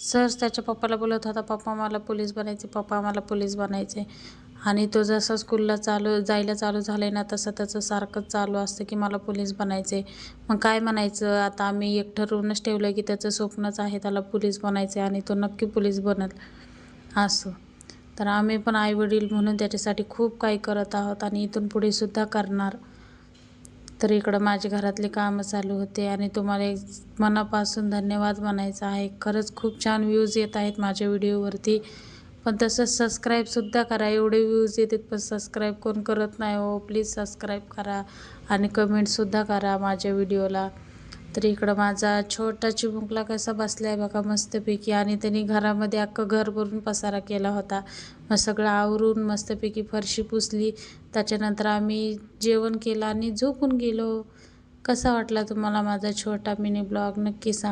सहज त्याच्या पप्पाला बोलत होता पप्पा मला पोलीस बनायचे पप्पा मला पोलीस बनायचे. आणि तो जसा स्कूलला चालू जायला चालू झालं ना तसं त्याचं सारखंच चालू असतं की मला पोलीस बनायचे. मग काय म्हणायचं? आता आम्ही एक ठरवूनच ठेवलं की त्याचं स्वप्नच आहे त्याला पोलीस बनायचे आणि तो नक्की पोलीस बनेल असं. तर आम्ही पण आईवडील म्हणून त्याच्यासाठी खूप काही करत आहोत आणि इथून पुढे सुद्धा करणार. तर इकडं माझे घरातले कामं चालू होते आणि तुम्हाला एक मनापासून धन्यवाद म्हणायचा आहे. खरंच खूप छान व्ह्यूज येत आहेत माझ्या व्हिडिओवरती. पण तसंच सबस्क्राईबसुद्धा करा. एवढे व्ह्यूज येतात पण सबस्क्राईब कोण करत नाही हो? प्लीज सबस्क्राईब करा आणि कमेंटसुद्धा करा माझ्या व्हिडिओला. तर इकडं माझा छोटा चिमुकला कसा बसला आहे बघा मस्तपैकी. आणि त्यांनी घरामध्ये अख्खं घर भरून पसारा केला होता. मग सगळं आवरून मस्तपैकी फरशी पुसली. त्याच्यानंतर आम्ही जेवण केलं आणि झोपून गेलो. कसा वाटला तुम्हाला माझा छोटा मिनी ब्लॉग नक्की सांग.